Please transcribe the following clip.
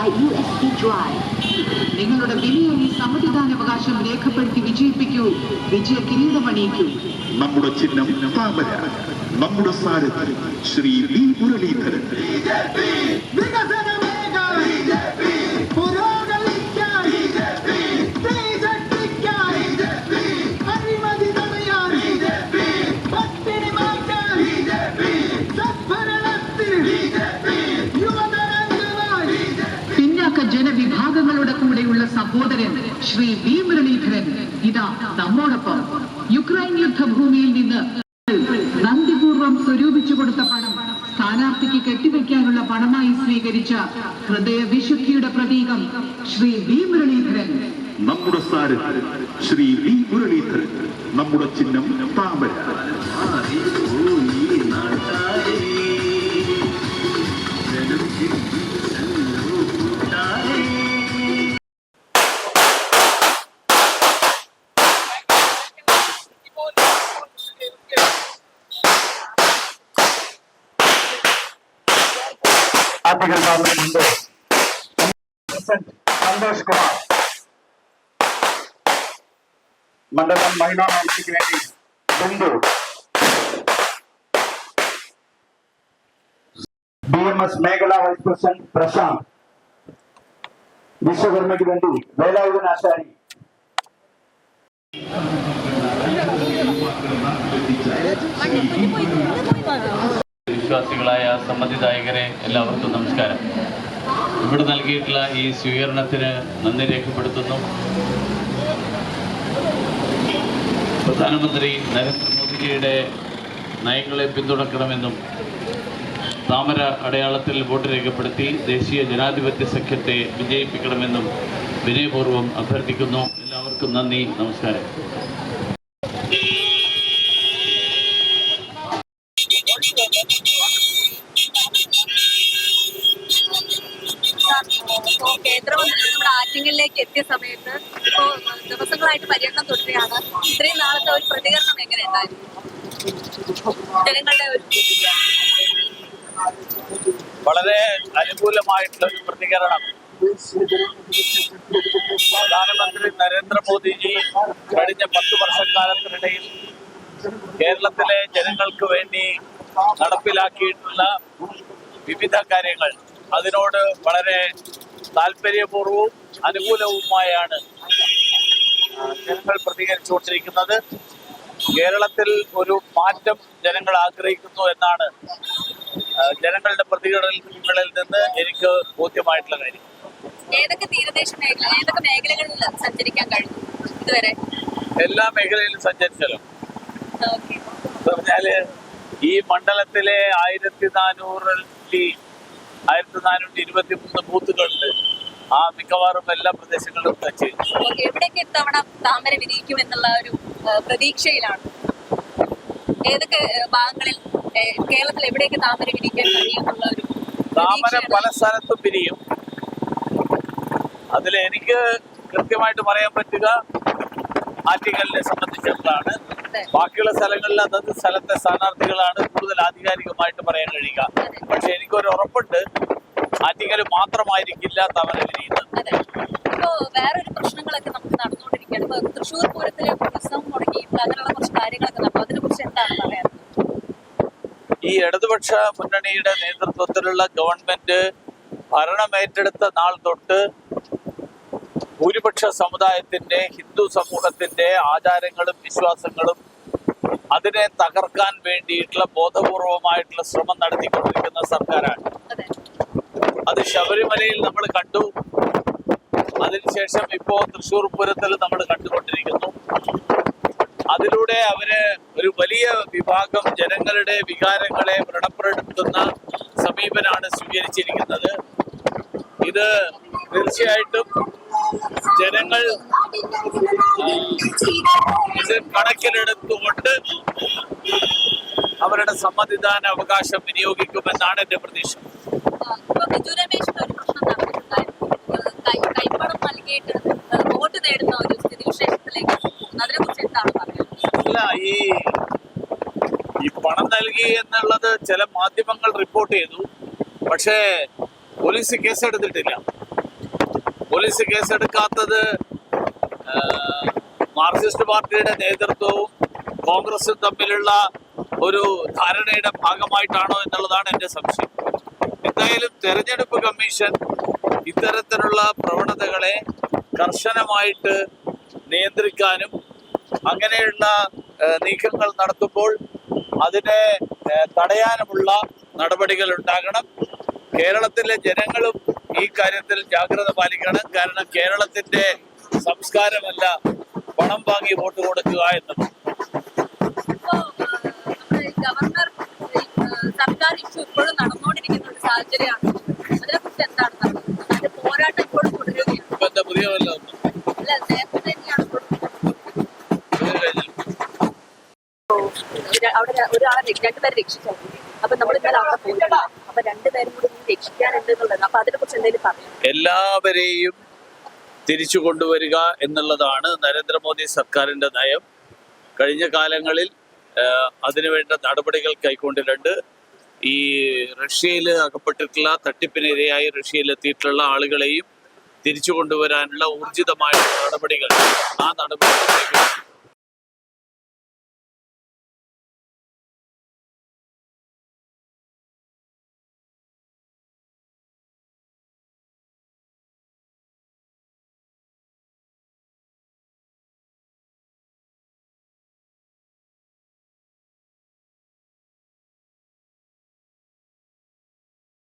by USB Drive. നിങ്ങളുടെ വിലയേറിയ സമ്മതിദാനാവകാശം രേഖപ്പെടുത്തി വിജയിപ്പിക്കൂ. വിജയ കിരീടമണിയിക്കൂ നമ്മുടെ ചിഹ്നം താമര. നമ്മുടെ സാരഥി ശ്രീ വി മുരളീധരൻ. ജനവിഭാഗങ്ങളുടെ കൂടെയുള്ള സഹോദരൻ ശ്രീ വി മുരളീധരൻ. ഇതാ നമ്മോടൊപ്പം. യുക്രൈൻ യുദ്ധഭൂമിയിൽ നിന്ന് നന്ദിപൂർവം സ്വരൂപിച്ചു കൊടുത്ത പണം. സ്ഥാനാർത്ഥിക്ക് കെട്ടിവെക്കാനുള്ള പണമായി സ്വീകരിച്ച ഹൃദയവിശുദ്ധിയുടെ പ്രതീകം ശ്രീ വി മുരളീധരൻ. നമ്മുടെ ശ്രീ വി മുരളീധരൻ. നമ്മുടെ ചിഹ്നം താമര. నగర్ పార్లమెంట్ సంతోష్ కుమార్ మండలం మహిళా నాయకుడి Bindu B M S Meghala vice person Prashanth విశ్వకర్మకి వేలాయుధ నాశారి మండి വിശ്വാസികളായ സമ്മതിദായകരെ എല്ലാവർക്കും നമസ്കാരം. ഇവിടെ നൽകിയിട്ടുള്ള ഈ സ്വീകരണത്തിന് നന്ദി രേഖപ്പെടുത്തുന്നു. പ്രധാനമന്ത്രി നരേന്ദ്രമോദിജിയുടെ നയങ്ങളെ പിന്തുണക്കണമെന്നും താമര അടയാളത്തിൽ വോട്ട് രേഖപ്പെടുത്തി ദേശീയ ജനാധിപത്യ സഖ്യത്തെ വിജയിപ്പിക്കണമെന്നും വിനയപൂർവം അഭ്യർത്ഥിക്കുന്നു. എല്ലാവർക്കും നന്ദി നമസ്കാരം. ഇപ്പോ കേന്ദ്രമന്ത്രി നമ്മുടെ ആറ്റിങ്ങലിലേക്ക് എത്തിയ സമയത്ത് ഇപ്പോ ദിവസങ്ങളായിട്ട് പര്യടനം തുടരുകയാണ്. ഇത്രയും നാളത്തെ ഒരു പ്രതികരണം എങ്ങനെ ഉണ്ടായിരുന്നു? ജനങ്ങളുടെ ഒരു വളരെ അനുകൂലമായിട്ടുള്ള ഒരു പ്രതികരണം. പ്രധാനമന്ത്രി നരേന്ദ്രമോദിജി കഴിഞ്ഞ പത്ത് വർഷക്കാലത്തിനിടയിൽ കേരളത്തിലെ ജനങ്ങൾക്ക് വേണ്ടി നടപ്പിലാക്കിയിട്ടുള്ള വിവിധ കാര്യങ്ങൾ അതിനോട് വളരെ താല്പര്യപൂർവവും അനുകൂലവുമായാണ് ജനങ്ങൾ പ്രതികരിച്ചുകൊണ്ടിരിക്കുന്നത്. കേരളത്തിൽ ഒരു മാറ്റം ജനങ്ങൾ ആഗ്രഹിക്കുന്നു എന്നാണ് ജനങ്ങളുടെ പ്രതികരണങ്ങളിൽ നിന്ന് എനിക്ക് ബോധ്യമായിട്ടുള്ള കാര്യം. ഏതൊക്കെ തീരദേശ മേഖല ഏതൊക്കെ മേഖലകളിൽ സഞ്ചരിക്കാൻ കഴിഞ്ഞു ഇതുവരെ? എല്ലാ മേഖലയിലും സഞ്ചരിച്ചല്ലോ പറഞ്ഞാൽ ഈ മണ്ഡലത്തിലെ ആയിരത്തി നാനൂറിൽ ആയിരത്തി നാനൂറ്റി ഇരുപത്തി മൂന്ന് ബൂത്തുകളുണ്ട് ആ മിക്കവാറും എല്ലാ പ്രദേശങ്ങളിലും ടച്ച് ഓക്കെ എവിടെയൊക്കെ ഇത്തവണ താമര വിരിയിക്കും എന്നുള്ള ഒരു പ്രതീക്ഷയിലാണ് ഏതൊക്കെ ഭാഗങ്ങളിൽ കേരളത്തിൽ എവിടെയൊക്കെ താമര വിരിക്കാൻ ഒരു താമര. പല സ്ഥലത്തും പിരിയും അതിൽ എനിക്ക് കൃത്യമായിട്ട് പറയാൻ പറ്റുക ആറ്റിങ്ങലിനെ സംബന്ധിച്ചിടത്താണ്. ബാക്കിയുള്ള സ്ഥലങ്ങളിൽ അതത് സ്ഥലത്തെ സ്ഥാനാർത്ഥികളാണ് കൂടുതൽ ആധികാരികമായിട്ട് പറയാൻ കഴിയുക. പക്ഷെ എനിക്കൊരു ഉറപ്പുണ്ട്. ആറ്റിങ്ങൽ മാത്രമായിരിക്കില്ല തവണ വിരിയുന്നത്. വേറൊരു പ്രശ്നങ്ങളൊക്കെ നമുക്ക് നടന്നുകൊണ്ടിരിക്കുകയാണ്. ഇപ്പൊ തൃശ്ശൂർ പൂരത്തിലെ ഉത്സവം മുടങ്ങിയിട്ട് അങ്ങനെയുള്ള കുറച്ച് കാര്യങ്ങളൊക്കെ നടക്കും അതിനെ കുറിച്ച് എന്താണ് പറയാൻ ഈ ഇടതുപക്ഷ മുന്നണിയുടെ നേതൃത്വത്തിലുള്ള ഗവൺമെന്റ് ഭരണമേറ്റെടുത്ത നാൾ തൊട്ട് ഭൂരിപക്ഷ സമുദായത്തിന്റെ ഹിന്ദു സമൂഹത്തിന്റെ ആചാരങ്ങളും വിശ്വാസങ്ങളും അതിനെ തകർക്കാൻ വേണ്ടിയിട്ടുള്ള ബോധപൂർവമായിട്ടുള്ള ശ്രമം നടത്തിക്കൊണ്ടിരിക്കുന്ന സർക്കാരാണ്. അത്. ശബരിമലയിൽ നമ്മൾ കണ്ടു. അതിനുശേഷം ഇപ്പോ തൃശൂർ പൂരത്തിൽ നമ്മൾ കണ്ടുകൊണ്ടിരിക്കുന്നു. അതിലൂടെ അവർ ഒരു വലിയ വിഭാഗം ജനങ്ങളുടെ വികാരങ്ങളെ വ്രണപ്പെടുത്തുന്ന സമീപനാണ് സ്വീകരിച്ചിരിക്കുന്നത്. ഇത് തീർച്ചയായിട്ടും ജനങ്ങൾ ഇത് കണക്കിലെടുത്തുകൊണ്ട് അവരുടെ സമ്മതിദാന അവകാശം വിനിയോഗിക്കുമെന്നാണ് എന്റെ പ്രതീക്ഷ. അല്ല ഈ പണം നൽകി എന്നുള്ളത് ചില മാധ്യമങ്ങൾ റിപ്പോർട്ട് ചെയ്തു. പക്ഷേ പോലീസ് കേസെടുത്തിട്ടില്ല. പോലീസ് കേസെടുക്കാത്തത് മാർക്സിസ്റ്റ് പാർട്ടിയുടെ നേതൃത്വവും കോൺഗ്രസും തമ്മിലുള്ള ഒരു ധാരണയുടെ ഭാഗമായിട്ടാണോ എന്നുള്ളതാണ് എന്റെ സംശയം. എന്തായാലും തെരഞ്ഞെടുപ്പ് കമ്മീഷൻ ഇത്തരത്തിലുള്ള പ്രവണതകളെ കർശനമായിട്ട് നിയന്ത്രിക്കാനും അങ്ങനെയുള്ള നീക്കങ്ങൾ നടത്തുമ്പോൾ അതിനെ തടയാനുമുള്ള നടപടികൾ ഉണ്ടാകണം. കേരളത്തിലെ ജനങ്ങളും ഈ കാര്യത്തിൽ ജാഗ്രത പാലിക്കണം. കാരണം കേരളത്തിന്റെ സംസ്കാരമല്ല പണം വാങ്ങി വോട്ട് കൊടുക്കുക എന്നത്. ഗവർണർ സർക്കാർ ഇഷ്യൂ ഇപ്പോഴും നടന്നുകൊണ്ടിരിക്കുന്ന ഒരു സാഹചര്യമാണ്. അതിനെക്കുറിച്ച് എന്താണ് പറയുന്നത് അതിന്റെ പോരാട്ടം ഇപ്പോഴും തുടരുകയാണ്. അല്ല നേരത്തെ തന്നെയാണ് അവിടെ ഒരാളെ രണ്ടുപേരെ രക്ഷിച്ചായിരുന്നു അപ്പൊ നമ്മൾ കൂടി രക്ഷിക്കാനുണ്ട് എന്തെങ്കിലും എല്ലാവരെയും തിരിച്ചു കൊണ്ടുവരിക എന്നുള്ളതാണ് നരേന്ദ്രമോദി സർക്കാരിന്റെ നയം. കഴിഞ്ഞ കാലങ്ങളിൽ അതിനുവേണ്ട നടപടികൾ കൈക്കൊണ്ടിട്ടുണ്ട്. ഈ റഷ്യയിൽ അകപ്പെട്ടിട്ടുള്ള തട്ടിപ്പിനിരയായി റഷ്യയിലെത്തിയിട്ടുള്ള ആളുകളെയും തിരിച്ചു കൊണ്ടുവരാനുള്ള ഊർജിതമായ നടപടികൾ ആ നടപടികൾ